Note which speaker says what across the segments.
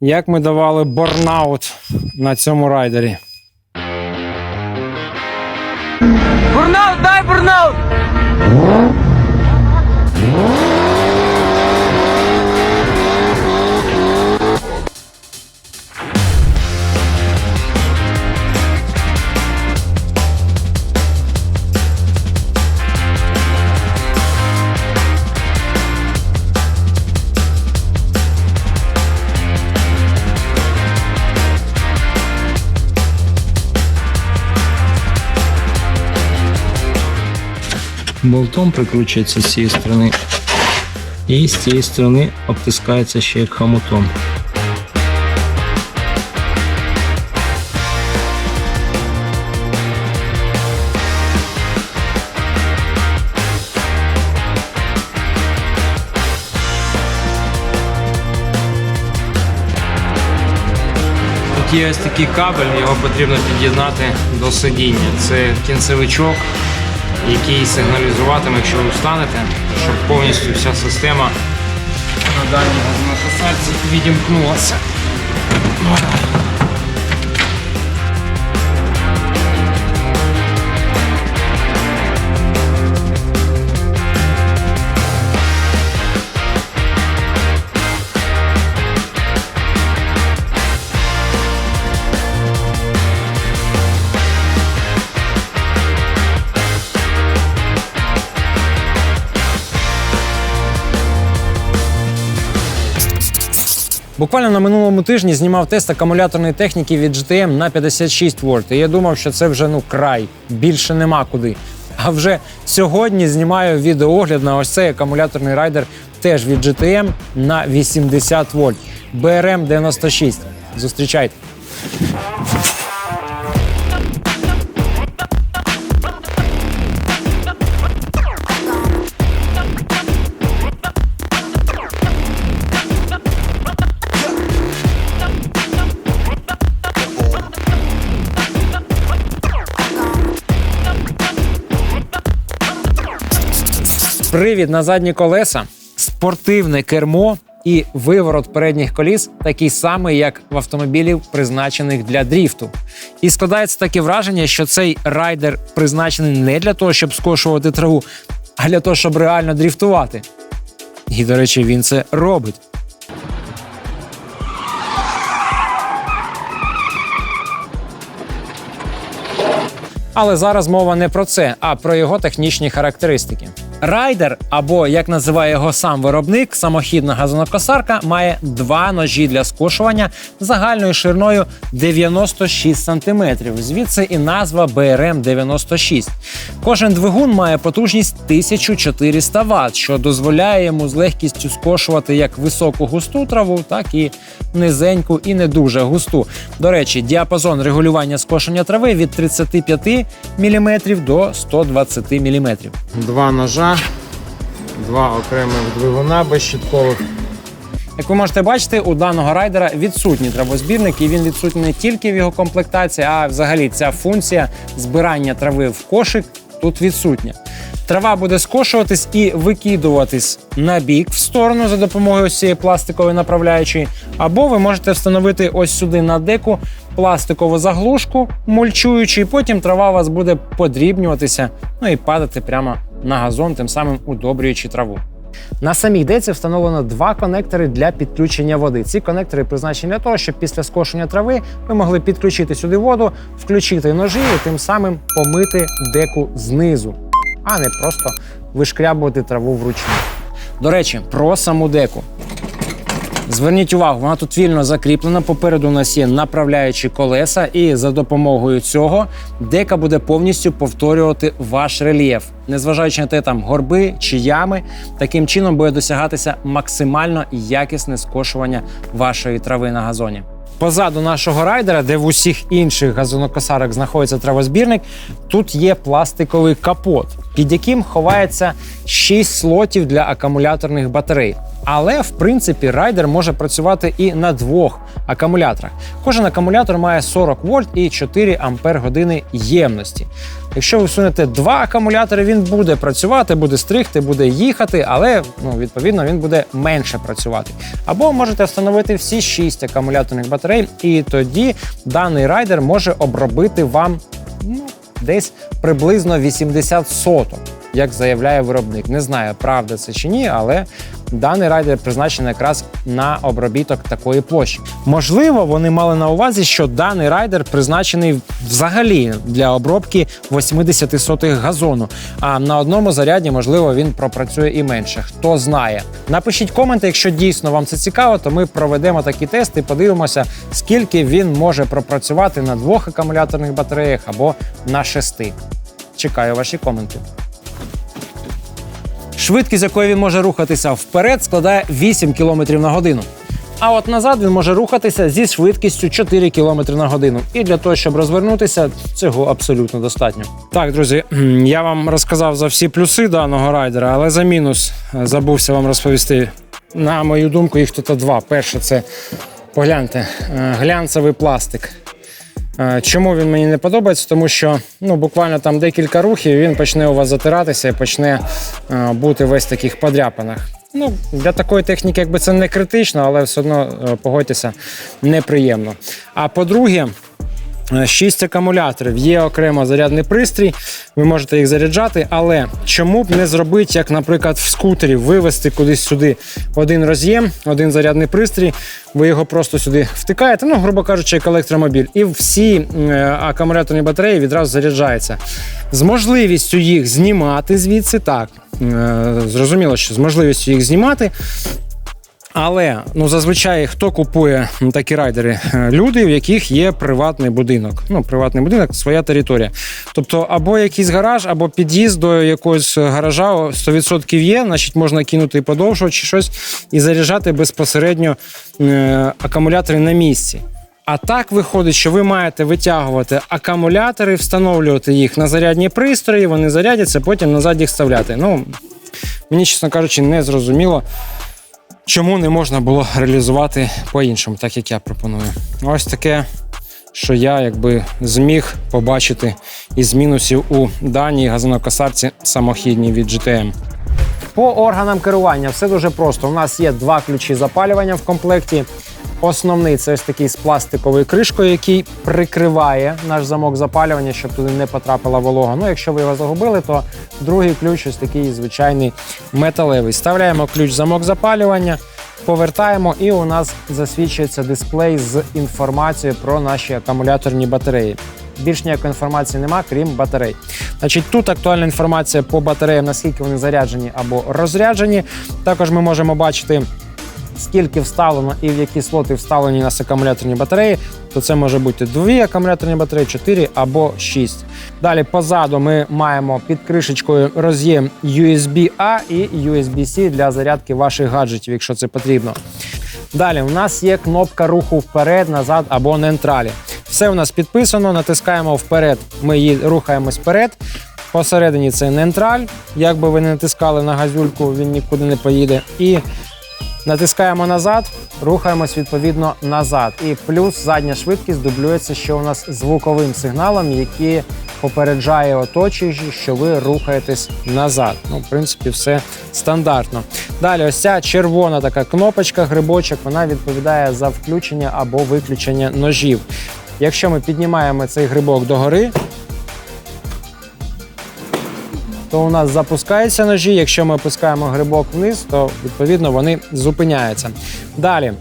Speaker 1: як ми давали борнаут на цьому райдері.
Speaker 2: Бурнаут, дай бурнаут!
Speaker 3: Болтом прикручується з цієї сторони. І з цієї сторони обтискається ще як хомутом.
Speaker 1: Є ось такий кабель, його потрібно під'єднати до сидіння. Це кінцевичок, який сигналізуватиме, якщо ви встанете, щоб повністю вся система на даній газонокосальці відімкнулася. Буквально на минулому тижні знімав тест акумуляторної техніки від GTM на 56 вольт. І я думав, що це вже ну край, більше нема куди. А вже сьогодні знімаю відеоогляд на ось цей акумуляторний райдер теж від GTM на 80 вольт. BRM 96. Зустрічайте. Привід на задні колеса, спортивне кермо і виворот передніх коліс такий самий, як в автомобілів, призначених для дріфту. І складається таке враження, що цей райдер призначений не для того, щоб скошувати траву, а для того, щоб реально дріфтувати. І, до речі, він це робить. Але зараз мова не про це, а про його технічні характеристики. Райдер, або як називає його сам виробник, самохідна газонокосарка, має два ножі для скошування загальною шириною 96 см. Звідси і назва BRM 96. Кожен двигун має потужність 1400 Вт, що дозволяє йому з легкістю скошувати як високу густу траву, так і низеньку і не дуже густу. До речі, діапазон регулювання скошення трави від 35 мм до 120 мм. Два ножа, два окремих двигуна безщиткових. Як ви можете бачити, у даного райдера відсутній травозбірник, і він відсутній не тільки в його комплектації, а взагалі ця функція збирання трави в кошик тут відсутня. Трава буде скошуватись і викидуватись на бік в сторону за допомогою цієї пластикової направляючої. Або ви можете встановити ось сюди на деку пластикову заглушку, мульчуючи, і потім трава у вас буде подрібнюватися, ну і падати прямо на газон, тим самим удобрюючи траву. На самій деці встановлено два конектори для підключення води. Ці конектори призначені для того, щоб після скошення трави ми могли підключити сюди воду, включити ножі і тим самим помити деку знизу, а не просто вишкрябувати траву вручну. До речі, про саму деку. Зверніть увагу, вона тут вільно закріплена. Попереду у нас є направляючі колеса, і за допомогою цього дека буде повністю повторювати ваш рельєф, незважаючи на те, там горби чи ями. Таким чином буде досягатися максимально якісне скошування вашої трави на газоні. Позаду нашого райдера, де в усіх інших газонокосарок знаходиться травозбірник, тут є пластиковий капот, під яким ховається 6 слотів для акумуляторних батарей. Але в принципі райдер може працювати і на двох акумуляторах. Кожен акумулятор має 40 вольт і 4 ампер години ємності. Якщо ви сунете два акумулятори, він буде працювати, буде стригти, буде їхати, але ну, відповідно він буде менше працювати. Або можете встановити всі 6 акумуляторних батарей, і тоді даний райдер може обробити вам ну, десь приблизно 80 соток, як заявляє виробник. Не знаю, правда це чи ні, але даний райдер призначений якраз на обробіток такої площі. Можливо, вони мали на увазі, що даний райдер призначений взагалі для обробки 80 сотих газону. А на одному заряді, можливо, він пропрацює і менше. Хто знає. Напишіть коменти, якщо дійсно вам це цікаво, то ми проведемо такі тести подивимося, скільки він може пропрацювати на двох акумуляторних батареях або на шести. Чекаю ваші коменти. Швидкість, з якою він може рухатися вперед, складає 8 км на годину. А от назад він може рухатися зі швидкістю 4 км на годину. І для того, щоб розвернутися, цього абсолютно достатньо. Так, друзі, я вам розказав за всі плюси даного райдера, але за мінус е, забувся вам розповісти. На мою думку, їх тут два. Перше, це погляньте, е, глянцевий пластик. Е, Чому він мені не подобається? Тому що ну, буквально там декілька рухів він почне у вас затиратися і почне е, бути весь таких подряпинах. Ну, для такої техніки, якби це не критично, але все одно е, погодьтеся, неприємно. А по-друге, Шість акумуляторів, є окремо зарядний пристрій, ви можете їх заряджати, але чому б не зробити, як, наприклад, в скутері, вивести кудись сюди один роз'єм, один зарядний пристрій, ви його просто сюди втикаєте, ну, грубо кажучи, як електромобіль, і всі е, акумуляторні батареї відразу заряджаються. З можливістю їх знімати звідси, так, е, зрозуміло, що з можливістю їх знімати, але ну зазвичай хто купує такі райдери? Е, Люди, в яких є приватний будинок. Ну, приватний будинок, своя територія. Тобто, або якийсь гараж, або під'їзд до якогось гаража 100% є, значить можна кинути подовжувач чи щось і заряджати безпосередньо е, акумулятори на місці. А так виходить, що ви маєте витягувати акумулятори, встановлювати їх на зарядні пристрої, вони зарядяться, потім назад їх вставляти. Ну, мені, чесно кажучи, не зрозуміло чому не можна було реалізувати по-іншому, так як я пропоную. Ось таке, що я якби зміг побачити із мінусів у даній газонокосарці самохідній від GTM. По органам керування все дуже просто. У нас є два ключі запалювання в комплекті. Основний це ось такий з пластиковою кришкою, який прикриває наш замок запалювання, щоб туди не потрапила волога. Ну, якщо ви його загубили, то другий ключ ось такий звичайний металевий. Вставляємо ключ замок запалювання, повертаємо, і у нас засвідчується дисплей з інформацією про наші акумуляторні батареї. Більш ніякої інформації нема, крім батарей. Значить, тут актуальна інформація по батареям, наскільки вони заряджені або розряджені. Також ми можемо бачити скільки вставлено і в які слоти вставлені у нас акумуляторні батареї, то це може бути дві акумуляторні батареї, 4 або 6. Далі позаду ми маємо під кришечкою роз'єм USB-A і USB-C для зарядки ваших гаджетів, якщо це потрібно. Далі у нас є кнопка руху вперед, назад або нейтралі. Все у нас підписано, натискаємо вперед, ми її рухаємось вперед. Посередині це нейтраль. Як би ви не натискали на газюльку, він нікуди не поїде. І Натискаємо назад, рухаємось відповідно назад. І плюс задня швидкість дублюється ще у нас звуковим сигналом, який попереджає оточуючі, що ви рухаєтесь назад. Ну, в принципі, все стандартно. Далі, ось ця червона така кнопочка, грибочок, вона відповідає за включення або виключення ножів. Якщо ми піднімаємо цей грибок догори, то у нас запускаються ножі. Якщо ми опускаємо грибок вниз, то відповідно вони зупиняються. Далі.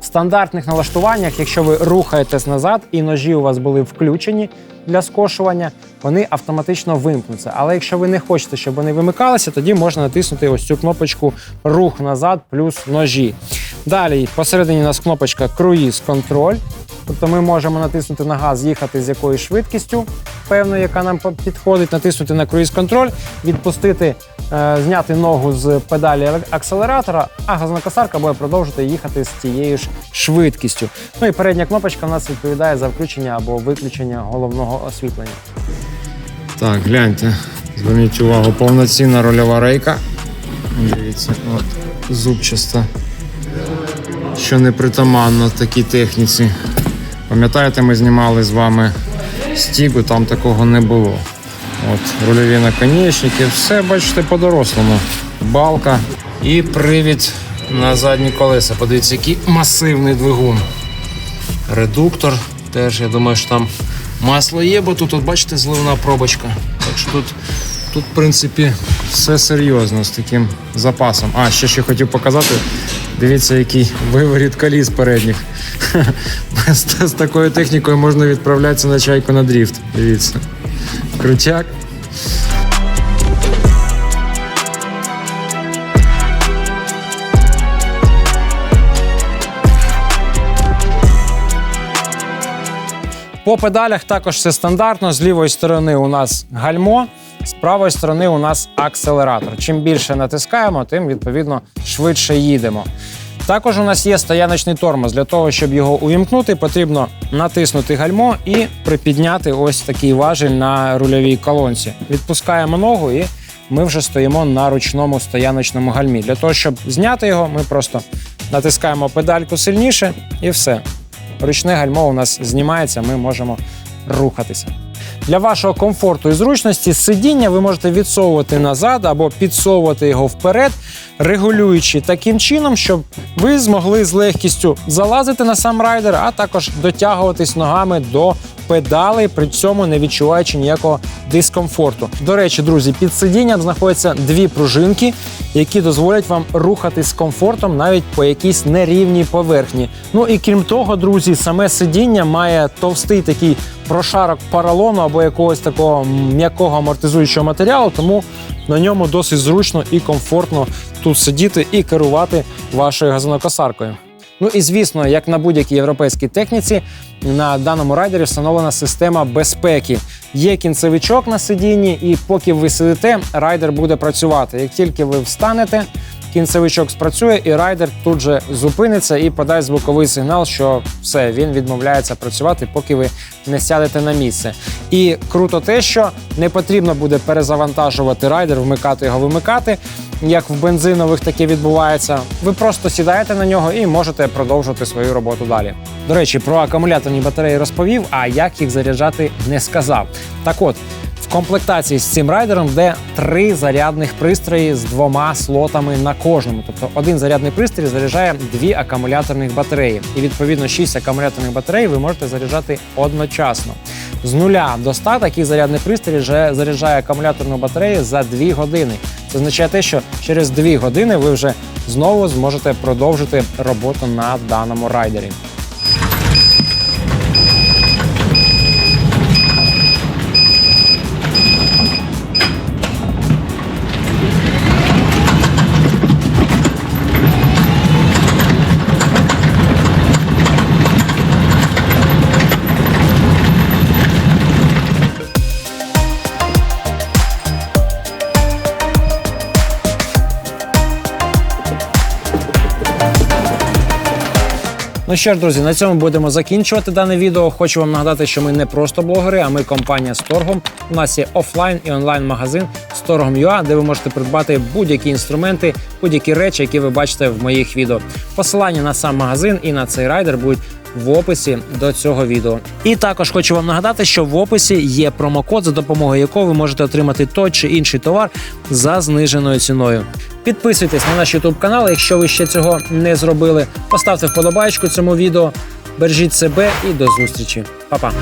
Speaker 1: В стандартних налаштуваннях, якщо ви рухаєтесь назад і ножі у вас були включені для скошування, вони автоматично вимкнуться. Але якщо ви не хочете, щоб вони вимикалися, тоді можна натиснути ось цю кнопочку Рух назад плюс ножі. Далі посередині у нас кнопочка Круїз контроль. Тобто ми можемо натиснути на газ, їхати з якоюсь швидкістю, певною, яка нам підходить, натиснути на круїз контроль, відпустити, е, зняти ногу з педалі акселератора, а газонокосарка буде продовжувати їхати з тією ж швидкістю. Ну і передня кнопочка в нас відповідає за включення або виключення головного освітлення.
Speaker 4: Так, гляньте, зверніть увагу, повноцінна рольова рейка. Дивіться, от, зубчаста. що не притаманно такій техніці. Пам'ятаєте, ми знімали з вами стігу, там такого не було. От, рульові наконечники, все, бачите, по-дорослому. Балка і привід на задні колеса. Подивіться, який масивний двигун. Редуктор. Теж, я думаю, що там масло є, бо тут, от, бачите, зливна пробочка. Так що тут, тут, в принципі, все серйозно з таким запасом. А, ще ще хотів показати. Дивіться, який виворіт коліс передніх. з, такою технікою можна відправлятися на чайку на дріфт. Дивіться. Крутяк.
Speaker 1: По педалях також все стандартно. З лівої сторони у нас гальмо, з правої сторони у нас акселератор. Чим більше натискаємо, тим відповідно швидше їдемо. Також у нас є стояночний тормоз. Для того, щоб його увімкнути, потрібно натиснути гальмо і припідняти ось такий важіль на рульовій колонці. Відпускаємо ногу і ми вже стоїмо на ручному стояночному гальмі. Для того, щоб зняти його, ми просто натискаємо педальку сильніше і все. Ручне гальмо у нас знімається, ми можемо рухатися. Для вашого комфорту і зручності сидіння ви можете відсовувати назад або підсовувати його вперед, регулюючи таким чином, щоб ви змогли з легкістю залазити на сам райдер, а також дотягуватись ногами до педалей, при цьому не відчуваючи ніякого дискомфорту. До речі, друзі, під сидінням знаходяться дві пружинки, які дозволять вам рухатись з комфортом навіть по якійсь нерівній поверхні. Ну і крім того, друзі, саме сидіння має товстий такий прошарок поролону або якогось такого м'якого амортизуючого матеріалу, тому на ньому досить зручно і комфортно тут сидіти і керувати вашою газонокосаркою. Ну і звісно, як на будь-якій європейській техніці, на даному райдері встановлена система безпеки. Є кінцевичок на сидінні, і поки ви сидите, райдер буде працювати. Як тільки ви встанете, кінцевичок спрацює, і райдер тут же зупиниться і подасть звуковий сигнал, що все, він відмовляється працювати, поки ви не сядете на місце. І круто те, що не потрібно буде перезавантажувати райдер, вмикати його, вимикати. Як в бензинових таке відбувається, ви просто сідаєте на нього і можете продовжувати свою роботу далі. До речі, про акумуляторні батареї розповів, а як їх заряджати не сказав. Так от, в комплектації з цим райдером йде три зарядних пристрої з двома слотами на кожному. Тобто один зарядний пристрій заряджає дві акумуляторних батареї. І відповідно шість акумуляторних батарей ви можете заряджати одночасно. З нуля до 100 такий зарядний пристрій вже заряджає акумуляторну батарею за 2 години. Це означає те, що через 2 години ви вже знову зможете продовжити роботу на даному райдері. Ну що ж, друзі, на цьому будемо закінчувати дане відео. Хочу вам нагадати, що ми не просто блогери, а ми компанія з торгом. У нас є офлайн і онлайн магазин з торгом.ua, де ви можете придбати будь-які інструменти, будь-які речі, які ви бачите в моїх відео. Посилання на сам магазин і на цей райдер будуть в описі до цього відео. І також хочу вам нагадати, що в описі є промокод, за допомогою якого ви можете отримати той чи інший товар за зниженою ціною. Підписуйтесь на наш YouTube канал, якщо ви ще цього не зробили. Поставте вподобайку цьому відео. Бережіть себе і до зустрічі. Па-па!